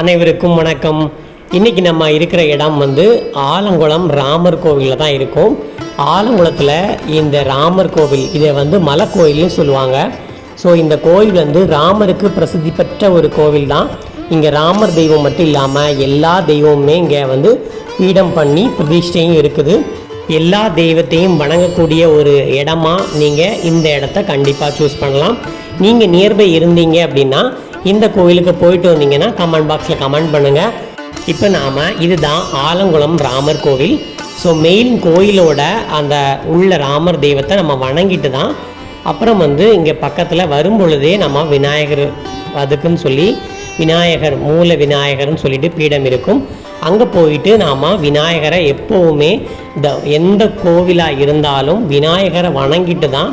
அனைவருக்கும் வணக்கம். இன்னைக்கு நம்ம இருக்கிற இடம் வந்து ஆலங்குளம் ராமர் கோவிலில் தான் இருக்கும். ஆலங்குளத்தில் இந்த ராமர் கோவில் இதை வந்து மலை கோயில்னு சொல்லுவாங்க. ஸோ இந்த கோயில் வந்து ராமருக்கு பிரசித்தி பெற்ற ஒரு கோவில் தான். இங்கே ராமர் தெய்வம் மட்டும் இல்லாமல் எல்லா தெய்வமுமே இங்கே வந்து பீடம் பண்ணி பிரதிஷ்டையும் இருக்குது. எல்லா தெய்வத்தையும் வணங்கக்கூடிய ஒரு இடமா நீங்கள் இந்த இடத்த கண்டிப்பாக சூஸ் பண்ணலாம். நீங்கள் நியர்பை இருந்தீங்க அப்படின்னா இந்த கோயிலுக்கு போயிட்டு வந்தீங்கன்னா கமெண்ட் பாக்ஸில் கமெண்ட் பண்ணுங்கள் இப்போ நாம் இதுதான் ஆலங்குளம் ராமர் கோவில். ஸோ மெயின் கோயிலோட அந்த உள்ள ராமர் தெய்வத்தை நம்ம வணங்கிட்டு தான் அப்புறம் வந்து இங்கே பக்கத்தில் வரும் பொழுதே நம்ம விநாயகர் அதுக்குன்னு சொல்லி விநாயகர் மூல விநாயகர்னு சொல்லிட்டு பீடம் இருக்கும். அங்கே போயிட்டு நாம் விநாயகரை எப்போவுமே இந்த எந்த கோவிலாக இருந்தாலும் விநாயகரை வணங்கிட்டு தான்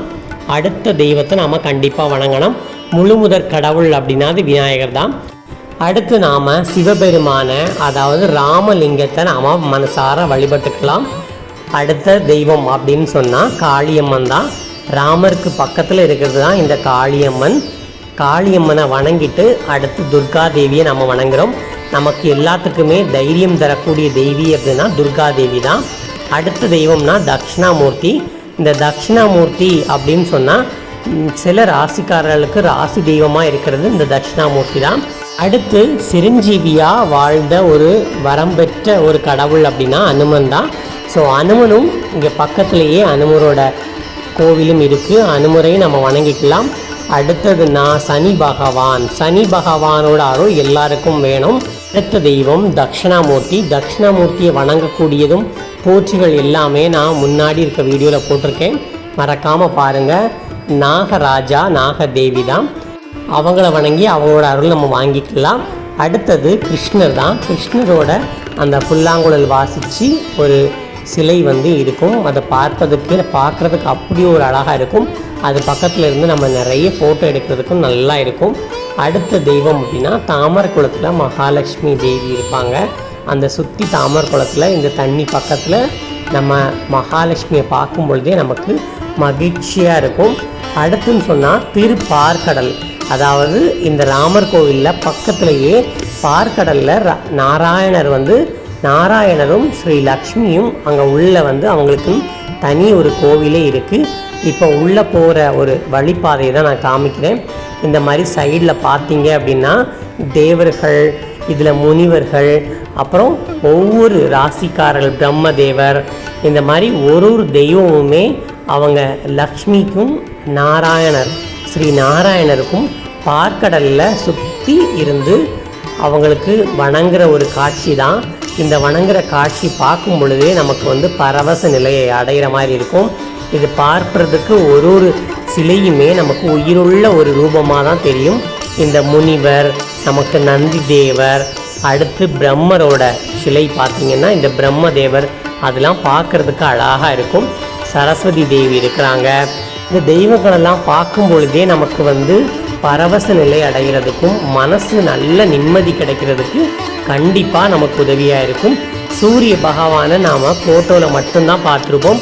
அடுத்த தெய்வத்தை நாம் கண்டிப்பாக வணங்கணும். முழுமுதற் கடவுள் அப்படின்னா அது விநாயகர் தான். அடுத்து நாம் சிவபெருமானை அதாவது ராமலிங்கத்தை நாம் மனசார வழிபட்டுக்கலாம். அடுத்த தெய்வம் அப்படின்னு சொன்னால் காளியம்மன் தான். ராமருக்கு பக்கத்தில் இருக்கிறது தான் இந்த காளியம்மன். காளியம்மனை வணங்கிட்டு அடுத்து துர்கா தேவியை நம்ம வணங்குகிறோம் நமக்கு எல்லாத்துக்குமே தைரியம் தரக்கூடிய தெய்வி அப்படின்னா துர்கா தேவி தான். அடுத்த தெய்வம்னா தட்சிணாமூர்த்தி. இந்த தட்சிணாமூர்த்தி அப்படின்னு சொன்னால் சில ராசிக்காரர்களுக்கு ராசி தெய்வமாக இருக்கிறது இந்த தட்சிணாமூர்த்தி தான். அடுத்து சிரஞ்சீவியாக வாழ்ந்த ஒரு வரம் பெற்ற ஒரு கடவுள் அப்படின்னா அனுமன் தான். ஸோ அனுமனும் இங்கே பக்கத்துலேயே அனுமரோட கோவிலும் இருக்குது அனுமரையும் நம்ம வணங்கிக்கலாம். அடுத்தது நான் சனி பகவான். சனி பகவானோட அருள் எல்லாருக்கும் வேணும். அடுத்த தெய்வம் தட்சிணாமூர்த்தி. தட்சிணாமூர்த்தியை வணங்கக்கூடியதும் போற்றிகள் எல்லாமே நான் முன்னாடி இருக்க வீடியோவில் போட்டிருக்கேன். மறக்காமல் பாருங்கள் நாகராஜா நாகதேவி தான். அவங்கள வணங்கி அவங்களோட அருள் நம்ம வாங்கிக்கலாம். அடுத்தது கிருஷ்ணர் தான். கிருஷ்ணரோட அந்த புல்லாங்குழல் வாசித்து ஒரு சிலை வந்து இருக்கும். அதை பார்ப்பதற்கு பார்க்குறதுக்கு அப்படி ஒரு அழகாக இருக்கும். அது பக்கத்தில் இருந்து நம்ம நிறைய ஃபோட்டோ எடுக்கிறதுக்கும் நல்லா இருக்கும். அடுத்த தெய்வம் அப்படின்னா தாமரை குளத்தில் மகாலட்சுமி தேவி இருப்பாங்க. அந்த சுற்றி தாமரை குளத்தில் இந்த தண்ணி பக்கத்தில் நம்ம மகாலட்சுமியை பார்க்கும் பொழுதே நமக்கு மகிழ்ச்சியாக இருக்கும். அடுத்துன்னு சொன்னால் திருப்பார்கடல். அதாவது இந்த ராமர் கோவிலில் பக்கத்துலேயே பார்க்கடலில் நாராயணர் வந்து நாராயணரும் ஸ்ரீ லக்ஷ்மியும் அங்கே உள்ள வந்து அவங்களுக்கு தனி ஒரு கோவிலே இருக்குது இப்போ உள்ளே போகிற ஒரு வழிபாதையை தான் நான் காமிக்கிறேன். இந்த மாதிரி சைடில் பார்த்தீங்க அப்படின்னா தேவர்கள் இதில் முனிவர்கள் அப்புறம் ஒவ்வொரு ராசிக்காரர்கள் பிரம்மதேவர் இந்த மாதிரி ஒரு ஒரு தெய்வமுமே அவங்க லக்ஷ்மிக்கும் நாராயணர் ஸ்ரீ நாராயணருக்கும் பார்க்கடலில் சுற்றி இருந்து அவங்களுக்கு வணங்குற ஒரு காட்சி தான். இந்த வணங்குற காட்சி பார்க்கும் பொழுதே நமக்கு வந்து பரவச நிலையை அடைகிற மாதிரி இருக்கும். இது பார்ப்பதுக்கு ஒரு ஒரு சிலையுமே நமக்கு உயிருள்ள ஒரு ரூபமாக தான் தெரியும். இந்த முனிவர் நமக்கு நந்தி தேவர் அடுத்து பிரம்மரோட சிலை பார்த்தீங்கன்னா இந்த பிரம்மதேவர் அதெல்லாம் பார்க்கறதுக்கு அழகாக இருக்கும். சரஸ்வதி தேவி இருக்கிறாங்க. இந்த தெய்வங்களெல்லாம் பார்க்கும் பொழுதே நமக்கு வந்து பரவச நிலை அடைகிறதுக்கும் மனசு நல்ல நிம்மதி கிடைக்கிறதுக்கு கண்டிப்பாக நமக்கு உதவியாக இருக்கும். சூரிய பகவானை நாம் ஃபோட்டோவில் மட்டும்தான் பார்த்துருப்போம்.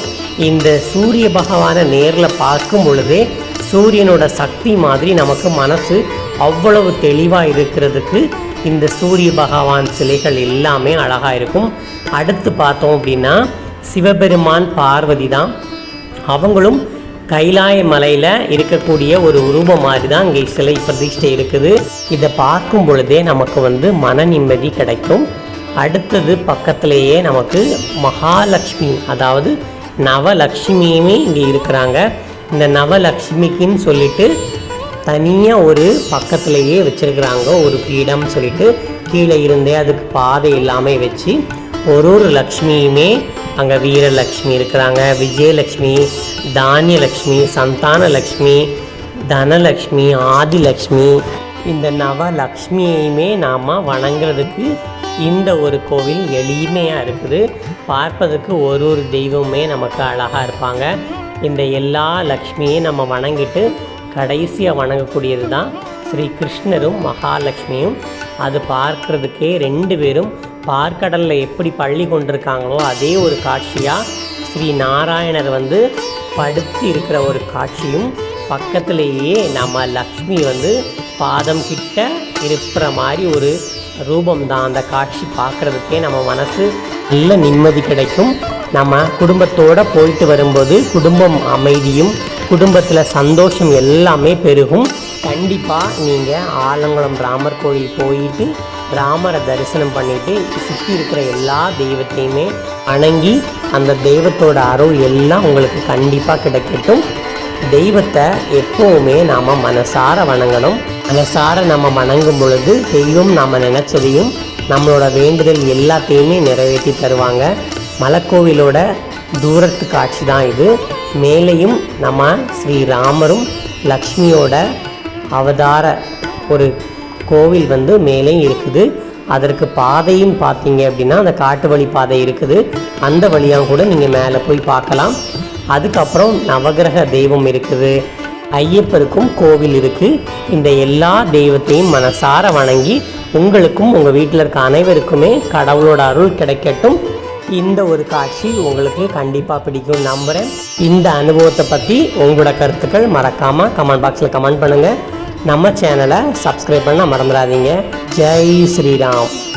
இந்த சூரிய பகவானை நேரில் பார்க்கும் பொழுதே சூரியனோட சக்தி மாதிரி நமக்கு மனசு அவ்வளவு தெளிவாக இருக்கிறதுக்கு இந்த சூரிய பகவான் சிலைகள் எல்லாமே அழகாக இருக்கும். அடுத்து பார்த்தோம் அப்படின்னா சிவபெருமான் பார்வதி தான். அவங்களும் கைலாய மலையில் இருக்கக்கூடிய ஒரு உருவம் மாதிரி தான் இங்கே சிலை பிரதிஷ்டை இருக்குது. இதை பார்க்கும் பொழுதே நமக்கு வந்து மன நிம்மதி கிடைக்கும். அடுத்தது பக்கத்திலேயே நமக்கு மகாலட்சுமி அதாவது நவலக்ஷ்மியுமே இங்கே இருக்கிறாங்க. இந்த நவலக்ஷ்மிக்குன்னு சொல்லிட்டு தனியாக ஒரு பக்கத்துலேயே வச்சுருக்குறாங்க. ஒரு பீடம் சொல்லிட்டு கீழே இருந்தே அதுக்கு பாதை எல்லாமே வச்சு ஒரு ஒரு லக்ஷ்மியுமே அங்கே வீரலக்ஷ்மி இருக்கிறாங்க. விஜயலக்ஷ்மி தானியலக்ஷ்மி சந்தானலக்ஷ்மி தனலக்ஷ்மி ஆதிலக்ஷ்மி இந்த நவலக்ஷ்மியையுமே நாம் வணங்குறதுக்கு இந்த ஒரு கோவில் எளிமையாக இருக்குது. பார்ப்பதற்கு ஒரு ஒரு தெய்வமே நமக்கு அழகாக இருப்பாங்க. இந்த எல்லா லக்ஷ்மியையும் நம்ம வணங்கிட்டு கடைசியாக வணங்கக்கூடியது தான் ஸ்ரீ கிருஷ்ணரும் மகாலட்சுமியும். அது பார்க்குறதுக்கே ரெண்டு பேரும் பார்க்கடலில் எப்படி பள்ளி கொண்டிருக்காங்களோ அதே ஒரு காட்சியாக ஸ்ரீ நாராயணர் வந்து படுத்து இருக்கிற ஒரு காட்சியும் பக்கத்திலேயே நம்ம லக்ஷ்மி வந்து பாதம் கிட்ட இருக்கிற மாதிரி ஒரு ரூபம் தான். அந்த காட்சி பார்க்குறதுக்கே நம்ம மனசு நல்ல நிம்மதி கிடைக்கும். நம்ம குடும்பத்தோடு போயிட்டு வரும்போது குடும்பம் அமைதியும் குடும்பத்தில் சந்தோஷம் எல்லாமே பெருகும். கண்டிப்பாக நீங்கள் ஆலங்குளம் ராமர் கோயில் போயிட்டு ராமரை தரிசனம் பண்ணிவிட்டு சுற்றி இருக்கிற எல்லா தெய்வத்தையுமே வணங்கி அந்த தெய்வத்தோட அருள் எல்லாம் உங்களுக்கு கண்டிப்பாக கிடைக்கட்டும். தெய்வத்தை எப்பவுமே நாம் மனசார வணங்கணும். மனசார நம்ம வணங்கும் பொழுது தெய்வம் நாம் நினச்சதையும் நம்மளோட வேண்டுதல் எல்லாத்தையுமே நிறைவேற்றி தருவாங்க. மலைக்கோவிலோட தூரத்து காட்சி தான் இது. மேலேயும் நம்ம ஸ்ரீராமரும் லக்ஷ்மியோட அவதார ஒரு கோவில் வந்து மேலே இருக்குது. அதற்கு பாதையும் பார்த்தீங்க அப்படின்னா அந்த காட்டு வழி பாதை இருக்குது. அந்த வழியாக கூட நீங்கள் மேலே போய் பார்க்கலாம். அதுக்கப்புறம் நவகிரக தெய்வம் இருக்குது. ஐயப்பருக்கும் கோவில் இருக்குது இந்த எல்லா தெய்வத்தையும் மனசார வணங்கி உங்களுக்கும் உங்கள் வீட்டில் இருக்க அனைவருக்குமே கடவுளோட அருள் கிடைக்கட்டும். இந்த ஒரு காட்சி உங்களுக்கு கண்டிப்பாக பிடிக்கும் நம்புகிறேன் இந்த அனுபவத்தை பற்றி உங்களோட கருத்துக்கள் மறக்காமல் கமெண்ட் பாக்ஸில் கமெண்ட் பண்ணுங்கள் நம்ம சேனலை சப்ஸ்கிரைப் பண்ண மறந்துடாதீங்க. ஜெய் ஸ்ரீராம்.